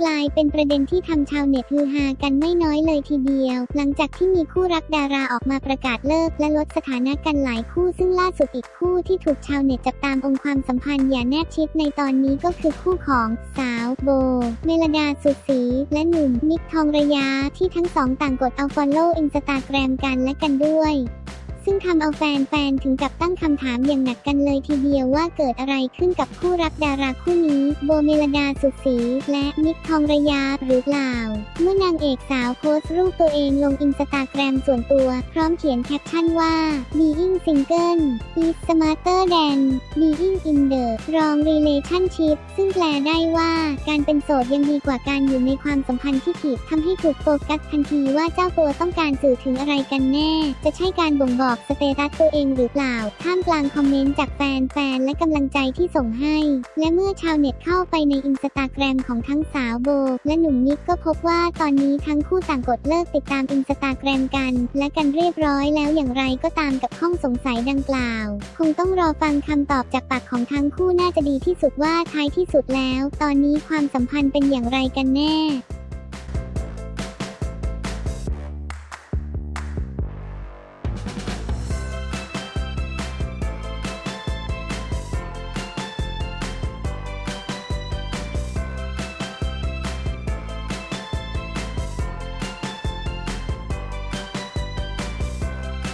กลายเป็นประเด็นที่ทำชาวเน็ตฮือฮากันไม่น้อยเลยทีเดียว หลังจากที่มีคู่รักดาราออกมาประกาศเลิกและลดสถานะกันหลายคู่ซึ่งล่าสุดอีกคู่ที่ถูกชาวเน็ตจับตามองความสัมพันธ์อย่างแนบชิดในตอนนี้ก็คือคู่ของสาวโบ เมลดาสุดศรีและหนุ่มนิกทองระยาที่ทั้งสองต่างกดเอาฟอลโล่อินสตาแกรมกันและกันด้วย ซึ่งทำเอาแฟนๆถึงกับตั้งคำถามอย่างหนักกันเลยทีเดียวว่าเกิดอะไรขึ้นกับคู่รักดาราคู่นี้ โบเมลดาสุดศรีและนิกทองระยาหรือเปล่า เมื่อนางเอกสาวโพสต์รูปตัวเองลงอินสตาแกรมส่วนตัว พร้อมเขียนแคปชั่นว่า being single is smarter than being in the wrong relationship ซึ่งแปลได้ว่าการเป็นโสดยังดีกว่าการอยู่ในความสัมพันธ์ที่ผิดทำให้ถูกโฟกัสทันทีว่าเจ้าตัวต้องการสื่อถึงอะไรกันแน่ จะใช่การบ่งบอกบอกสเตตัสตัวเองหรือเปล่า ท่ามกลางคอมเมนต์จากแฟนๆ และกำลังใจที่ส่งให้ และเมื่อชาวเน็ตเข้าไปในอินสตาแกรมของทั้งสาวโบ และหนุ่มนิกก็พบว่าตอนนี้ทั้งคู่ต่างกดเลิกติดตามอินสตาแกรมกัน และกันเรียบร้อยแล้วอย่างไรก็ตามกับข้องสงสัยดังกล่าว คงต้องรอฟังคำตอบจากปากของทั้งคู่น่าจะดีที่สุดว่าท้ายที่สุดแล้ว ตอนนี้ความสัมพันธ์เป็นอย่างไรกันแน่